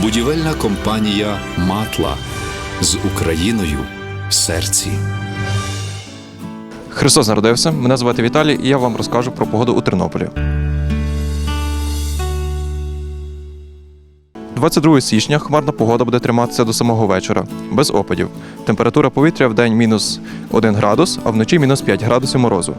Будівельна компанія Матла з Україною в серці. Христос народився. Мене звати Віталій, і я вам розкажу про погоду у Тернополі. 22 січня хмарна погода буде триматися до самого вечора, без опадів. Температура повітря в день мінус 1 градус, а вночі мінус 5 градусів морозу.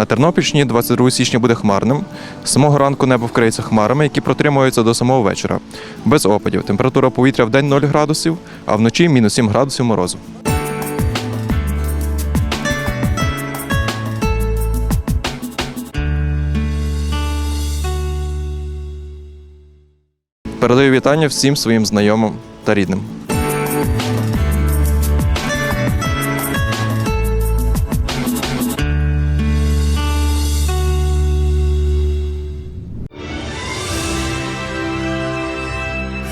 На Тернопільщині 22 січня буде хмарним. З самого ранку небо вкриється хмарами, які протримуються до самого вечора. Без опадів. Температура повітря в день 0 градусів, а вночі мінус 7 градусів морозу. Передаю вітання всім своїм знайомим та рідним.